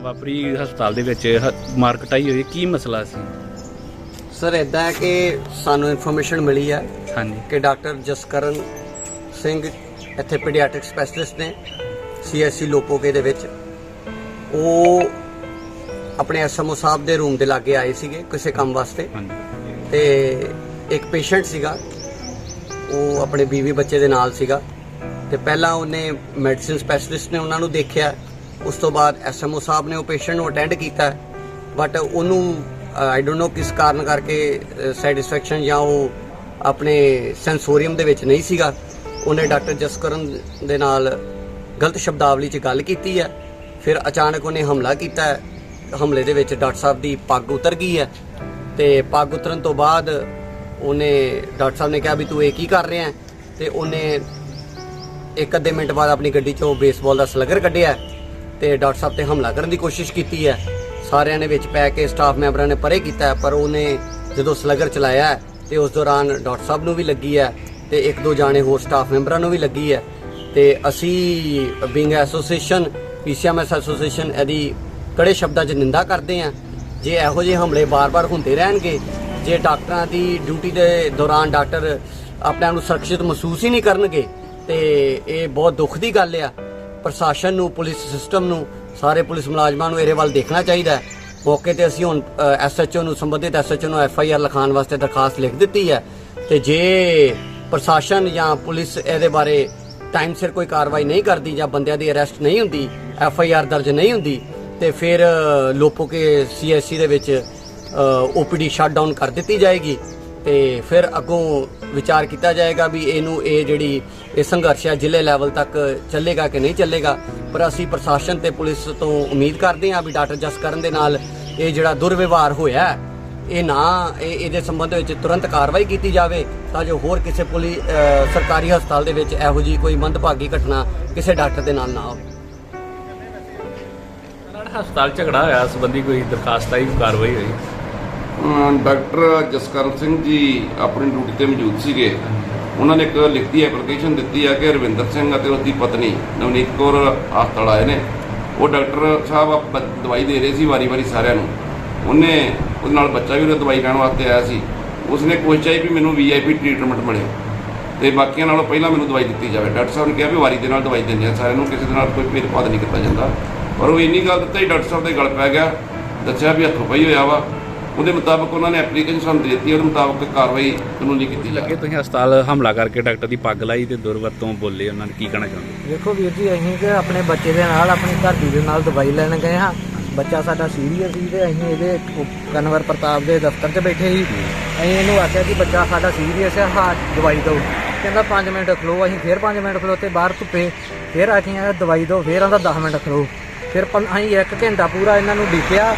ਵਾਪਰੀ ਹਸਪਤਾਲ ਦੇ ਵਿੱਚ ਮਾਰ ਕਟਾਈ ਹੋਈ ਕੀ ਮਸਲਾ ਸੀ? ਸਰ ਇਦਾਂ ਹੈ ਕਿ ਸਾਨੂੰ ਇਨਫੋਰਮੇਸ਼ਨ ਮਿਲੀ ਹੈ ਹਾਂਜੀ। ਕਿ ਡਾਕਟਰ ਜਸਕਰਨ ਸਿੰਘ ਇੱਥੇ ਪੀਡੀਆਟ੍ਰਿਕ ਸਪੈਸ਼ਲਿਸਟ ਨੇ ਸੀਐਸਸੀ ਲੋਪੋਕੇ ਦੇ ਵਿੱਚ। ਉਹ ਆਪਣੇ ਐਸਐਮਓ ਸਾਹਿਬ ਦੇ ਰੂਮ ਦੇ ਲਾਗੇ ਆਏ ਸੀਗੇ ਕਿਸੇ ਕੰਮ ਵਾਸਤੇ। ਤੇ ਇੱਕ ਪੇਸ਼ੈਂਟ ਸੀਗਾ ਉਹ ਆਪਣੇ ਬੀਵੀ ਬੱਚੇ ਦੇ ਨਾਲ ਸੀਗਾ। ਤੇ ਪਹਿਲਾਂ ਉਹਨੇ ਮੈਡੀਸਿਨ ਸਪੈਸ਼ਲਿਸਟ ਨੇ ਉਹਨਾਂ ਨੂੰ ਦੇਖਿਆ। ਉਸ ਤੋਂ ਬਾਅਦ ਐਸਐਮਓ ਸਾਹਿਬ ਨੇ ਉਹ ਪੇਸ਼ੈਂਟ ਨੂੰ ਅਟੈਂਡ ਕੀਤਾ। ਬਟ ਉਹਨੂੰ ਆਈ ਡੋਨਟ ਨੋ ਕਿਸ ਕਾਰਨ ਕਰਕੇ ਸੈਟੀਸਫੈਕਸ਼ਨ ਜਾਂ ਉਹ ਆਪਣੇ ਸੈਂਸੋਰੀਅਮ ਦੇ ਵਿੱਚ ਨਹੀਂ ਸੀਗਾ। ਉਹਨੇ ਡਾਕਟਰ ਜਸਕਰਨ ਦੇ ਨਾਲ ਗਲਤ ਸ਼ਬਦਾਵਲੀ 'ਚ ਗੱਲ ਕੀਤੀ ਹੈ। ਫਿਰ ਅਚਾਨਕ ਉਹਨੇ ਹਮਲਾ ਕੀਤਾ ਹੈ। ਹਮਲੇ ਦੇ ਵਿੱਚ ਡਾਕਟਰ ਸਾਹਿਬ ਦੀ ਪੱਗ ਉਤਰ ਗਈ ਹੈ। ਤੇ ਪੱਗ ਉਤਰਨ ਤੋਂ ਬਾਅਦ ਉਹਨੇ, ਡਾਕਟਰ ਸਾਹਿਬ ਨੇ ਕਿਹਾ ਵੀ ਤੂੰ ਇਹ ਕੀ ਕਰ ਰਿਹਾ ਹੈ? ਤੇ ਉਹਨੇ ਇੱਕ ਅੱਧੇ ਮਿੰਟ ਬਾਅਦ ਆਪਣੀ ਗੱਡੀ ਚੋਂ ਬੇਸਬਾਲ ਦਾ ਸਲਗਰ ਕੱਢਿਆ ਤੇ ਡਾਕਟਰ ਸਾਹਿਬ ਤੇ ਹਮਲਾ ਕਰਨ ਦੀ ਕੋਸ਼ਿਸ਼ ਕੀਤੀ ਹੈ। ਸਾਰਿਆਂ ਨੇ ਵਿੱਚ ਪੈ ਕੇ ਸਟਾਫ ਮੈਂਬਰਾਂ ਨੇ ਪਰੇ ਕੀਤਾ ਪਰ ਉਹਨੇ ਜਦੋਂ ਸਲਗਰ ਚਲਾਇਆ ਹੈ, ਤੇ ਉਸ ਦੌਰਾਨ ਡਾਕਟਰ ਸਾਹਿਬ ਨੂੰ ਵੀ ਲੱਗੀ ਹੈ ਤੇ ਇੱਕ ਦੋ ਜਾਣੇ ਹੋਰ ਸਟਾਫ ਮੈਂਬਰਾਂ ਨੂੰ ਵੀ ਲੱਗੀ ਹੈ। ਤੇ ਅਸੀਂ ਬਿੰਗ ਐਸੋਸੀਏਸ਼ਨ ਪੀਸੀਐਮਐਸ ਐਸੋਸੀਏਸ਼ਨ ਇਹਦੀ ਕੜੇ ਸ਼ਬਦਾਂ 'ਚ ਨਿੰਦਾ ਕਰਦੇ ਹਾਂ। ਜੇ ਇਹੋ ਜਿਹੇ ਹਮਲੇ ਬਾਰ-ਬਾਰ ਹੁੰਦੇ ਰਹਿਣਗੇ ਜੇ ਡਾਕਟਰਾਂ ਦੀ ਡਿਊਟੀ ਦੇ ਦੌਰਾਨ ਡਾਕਟਰ ਆਪਣੇ ਆਪ ਨੂੰ ਸੁਰੱਖਿਅਤ ਮਹਿਸੂਸ ਹੀ ਨਹੀਂ ਕਰਨਗੇ ਤੇ ਇਹ ਬਹੁਤ ਦੁੱਖ ਦੀ ਗੱਲ ਆ। ਪ੍ਰਸ਼ਾਸਨ ਨੂੰ, ਪੁਲਿਸ ਸਿਸਟਮ ਨੂੰ, ਸਾਰੇ ਪੁਲਿਸ ਮੁਲਾਜ਼ਮਾਂ ਨੂੰ ਇਹਦੇ ਵੱਲ ਦੇਖਣਾ ਚਾਹੀਦਾ ਹੈ। ਮੌਕੇ ਤੇ ਅਸੀਂ ਹੁਣ ਐਸਐਚਓ ਨੂੰ ਸੰਬੰਧਿਤ ਐਸਐਚਓ ਨੂੰ ਐਫਆਈਆਰ ਲਿਖਾਉਣ ਵਾਸਤੇ ਦਰਖਾਸਤ ਲਿਖ ਦਿੱਤੀ ਹੈ। ਤੇ ਜੇ ਪ੍ਰਸ਼ਾਸਨ ਜਾਂ ਪੁਲਿਸ ਇਹਦੇ ਬਾਰੇ ਟਾਈਮ ਸਿਰ ਕੋਈ ਕਾਰਵਾਈ ਨਹੀਂ ਕਰਦੀ ਜਾਂ ਬੰਦਿਆਂ ਦੀ ਅਰੈਸਟ ਨਹੀਂ ਹੁੰਦੀ ਐਫਆਈਆਰ ਦਰਜ ਨਹੀਂ ਹੁੰਦੀ, ਤੇ ਫਿਰ ਲੋਪੋ ਕੇ ਸੀਐਸਸੀ ਦੇ ਵਿੱਚ ਓਪੀਡੀ ਸ਼ਟ ਡਾਊਨ ਕਰ ਦਿੱਤੀ ਜਾਏਗੀ। ਤੇ ਫਿਰ ਅੱਗੋਂ ਵਿਚਾਰ ਕੀਤਾ ਜਾਏਗਾ ਵੀ ਇਹਨੂੰ ਇਹ ਜਿਹੜੀ, ਇਹ ਸੰਘਰਸ਼ ਹੈ ਜ਼ਿਲ੍ਹੇ ਲੈਵਲ ਤੱਕ ਚੱਲੇਗਾ ਕਿ ਨਹੀਂ ਚੱਲੇਗਾ। ਪਰ ਅਸੀਂ ਪ੍ਰਸ਼ਾਸਨ ਤੇ ਪੁਲਿਸ ਤੋਂ ਉਮੀਦ ਕਰਦੇ ਹਾਂ ਵੀ ਡਾਕਟਰ ਜਸਕਰਨ ਦੇ ਨਾਲ ਇਹ ਜਿਹੜਾ ਦੁਰਵਿਵਹਾਰ ਹੋਇਆ, ਇਹ ਨਾ, ਇਹ ਇਹਦੇ ਸੰਬੰਧ ਵਿੱਚ ਤੁਰੰਤ ਕਾਰਵਾਈ ਕੀਤੀ ਜਾਵੇ ਤਾਂ ਜੋ ਹੋਰ ਕਿਸੇ ਪੁਲਿਸ ਸਰਕਾਰੀ ਹਸਪਤਾਲ ਦੇ ਵਿੱਚ ਇਹੋ ਜੀ ਕੋਈ ਮੰਦਭਾਗੀ ਘਟਨਾ ਕਿਸੇ ਡਾਕਟਰ ਦੇ ਨਾਲ ਨਾ ਹੋਵੇ। ਹਸਪਤਾਲ ਝਗੜਾ ਹੋਇਆ ਸੰਬੰਧੀ ਕੋਈ ਦਰਖਾਸਤ ਆਈ, ਕਾਰਵਾਈ ਹੋਈ? ਡਾਕਟਰ ਜਸਕਰਨ ਸਿੰਘ ਜੀ ਆਪਣੀ ਡਿਊਟੀ ਤੇ ਮੌਜੂਦ ਸੀਗੇ। ਉਹਨਾਂ ਨੇ ਇੱਕ ਲਿਖਤੀ ਐਪਲੀਕੇਸ਼ਨ ਦਿੱਤੀ ਆ ਕਿ ਰਵਿੰਦਰ ਸਿੰਘ ਅਤੇ ਉਸਦੀ ਪਤਨੀ ਨਵਨੀਤ ਕੌਰ ਹਸਪਤਾਲ ਆਏ ਨੇ। ਉਹ ਡਾਕਟਰ ਸਾਹਿਬ ਆਪ ਦਵਾਈ ਦੇ ਰਹੇ ਸੀ ਵਾਰੀ-ਵਾਰੀ ਸਾਰਿਆਂ ਨੂੰ। ਉਹਨੇ ਉਹਦੇ ਨਾਲ ਬੱਚਾ ਵੀ ਉਹਦਾ ਦਵਾਈ ਲੈਣ ਵਾਸਤੇ ਆਇਆ ਸੀ। ਉਸਨੇ ਕੋਸ਼ਿਸ਼ ਚਾਹੀ ਵੀ ਮੈਨੂੰ ਵੀਆਈਪੀ ਟ੍ਰੀਟਮੈਂਟ ਮਿਲੇ। ਤੇ ਬਾਕੀਆਂ ਨਾਲੋਂ ਪਹਿਲਾਂ ਮੈਨੂੰ ਦਵਾਈ ਦਿੱਤੀ ਜਾਵੇ। ਡਾਕਟਰ ਸਾਹਿਬ ਨੇ ਕਿਹਾ ਵੀ ਵਾਰੀ ਦੇ ਨਾਲ ਦਵਾਈ ਦਿੰਦੇ ਆ ਸਾਰਿਆਂ ਨੂੰ, ਕਿਸੇ ਦੇ ਨਾਲ ਕੋਈ ਭੇਦਭਾਵ ਨਹੀਂ ਕੀਤਾ ਜਾਂਦਾ। ਪਰ ਉਹ ਇੰਨੀ ਗੱਲ ਦਿੱਤਾ ਹੀ ਡਾਕਟਰ ਸਾਹਿਬ ਦੇ ਗਲ ਪੈ ਗਿਆ। ਦੱਸਿਆ ਵੀ ਹੱਥੋਂ ਪਈ ਹੋਇਆ ਵਾ। ਉਹਦੇ ਮੁਤਾਬਕ ਉਹਨਾਂ ਨੇ ਐਪਲੀਕੇਸ਼ਨ ਸਾਨੂੰ ਦੇ ਦਿੱਤੀ ਉਹਦੇ ਮੁਤਾਬਕ ਕਾਰਵਾਈ ਕਾਨੂੰਨੀ ਕੀਤੀ ਲੱਗੇ ਤੁਸੀਂ ਹਸਪਤਾਲ ਹਮਲਾ ਕਰਕੇ ਡਾਕਟਰ ਦੀ ਪੱਗ ਲਾਈ ਤੇ ਦੁਰਵਰਤੋਂ ਬੋਲੇ ਉਹਨਾਂ ਨੇ ਕੀ ਕਹਿਣਾ ਚਾਹੁੰਦੇ? ਦੇਖੋ ਵੀਰ ਜੀ ਅਸੀਂ ਕਿ ਆਪਣੇ ਬੱਚੇ ਦੇ ਨਾਲ ਆਪਣੀ ਘਰਦੀ ਦੇ ਨਾਲ ਦਵਾਈ ਲੈਣ ਗਏ ਹਾਂ। ਬੱਚਾ ਸਾਡਾ ਸੀਰੀਅਸ ਸੀ ਤੇ ਅਸੀਂ ਇਹਦੇ ਕਨਵਰ ਪ੍ਰਤਾਪ ਦੇ ਦਫ਼ਤਰ 'ਚ ਬੈਠੇ ਸੀ। ਅਸੀਂ ਇਹਨੂੰ ਆਖਿਆ ਕਿ ਬੱਚਾ ਸਾਡਾ ਸੀਰੀਅਸ ਹੈ ਹਾਂ ਦਵਾਈ ਦਿਓ। ਕਹਿੰਦਾ 5 ਮਿੰਟ ਖਲੋ ਅਸੀਂ ਫਿਰ 5 ਮਿੰਟ ਖਲੋਤੇ ਬਾਹਰ ਧੁੱਪੇ। ਫਿਰ ਆਖਿਆ ਦਵਾਈ ਦਿਓ ਫਿਰ ਆਂਦਾ 10 ਮਿੰਟ ਖਲੋ। ਫਿਰ ਅਸੀਂ ਇੱਕ ਘੰਟਾ ਪੂਰਾ ਇਹਨਾਂ ਨੂੰ ਡਿੱਕਿਆ।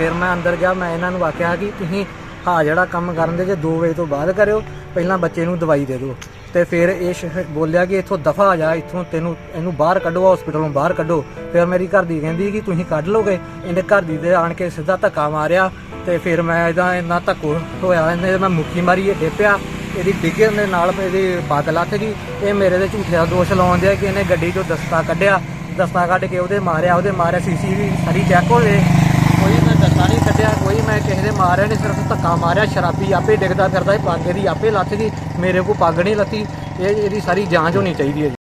ਫਿਰ ਮੈਂ ਅੰਦਰ ਗਿਆ, ਮੈਂ ਇਹਨਾਂ ਨੂੰ ਆਖਿਆ ਕਿ ਤੁਸੀਂ ਹਾਂ ਜਿਹੜਾ ਕੰਮ ਕਰਨ ਦੇ ਜੇ 2 ਵਜੇ ਤੋਂ ਬਾਅਦ ਕਰਿਓ, ਪਹਿਲਾਂ ਬੱਚੇ ਨੂੰ ਦਵਾਈ ਦੇ ਦਿਓ। ਤੇ ਫਿਰ ਇਹ ਸ਼ਖਸ ਬੋਲਿਆ ਕਿ ਇੱਥੋਂ ਦਫਾ ਆ ਜਾ, ਇੱਥੋਂ ਤੈਨੂੰ, ਇਹਨੂੰ ਬਾਹਰ ਕੱਢੋ ਹਸਪੀਟਲੋਂ ਬਾਹਰ ਕੱਢੋ। ਫਿਰ ਮੇਰੀ ਘਰ ਦੀ ਕਹਿੰਦੀ ਕਿ ਤੁਸੀਂ ਕੱਢ ਲੋਗੇ। ਇਹਨੇ ਘਰ ਦੀ ਦੇ ਆਣ ਕੇ ਸਿੱਧਾ ਧੱਕਾ ਮਾਰਿਆ ਤੇ ਫਿਰ ਮੈਂ ਇਹਦਾ ਇੰਨਾ ਧੱਕੋ ਹੋਇਆ, ਇਹਨੇ ਮੈਂ ਮੁੱਕੀ ਮਾਰੀ, ਇਹ ਡੇਪਿਆ। ਇਹਦੀ ਡਿੱਗੇ ਦੇ ਨਾਲ ਇਹਦੀ ਪੱਗ ਲੱਥ ਗਈ। ਇਹ ਮੇਰੇ ਦੇ ਝੂਠਿਆ ਦੋਸ਼ ਲਾਉਣ ਆ ਕਿ ਇਹਨੇ ਗੱਡੀ ਚੋਂ ਦਸਤਾ ਕੱਢਿਆ। ਦਸਤਾ ਕੱਢ ਕੇ ਉਹਦੇ ਮਾਰਿਆ ਉਹਦੇ ਮਾਰਿਆ ਸੀਸੀ ਵੀ ਸਾਰੀ ਚੈੱਕ ਹੋ ਕੋਈ ਕੱਢਿਆ ਕੋਈ, ਮੈਂ ਕਿਸੇ ਦੇ ਮਾਰਿਆ ਨਹੀਂ ਸਿਰਫ ਧੱਕਾ ਮਾਰਿਆ, ਸ਼ਰਾਬੀ ਆਪੇ ਡਿੱਗਦਾ ਫਿਰਦਾ, ਇਹ ਪੱਗ ਇਹਦੀ ਆਪੇ ਲੱਥ ਗਈ, ਮੇਰੇ ਕੋ ਪੱਗ ਨਹੀਂ ਲੱਤੀ ਇਹ ਇਹਦੀ ਸਾਰੀ ਜਾਂਚ ਹੋਣੀ ਚਾਹੀਦੀ ਹੈ ਜੀ।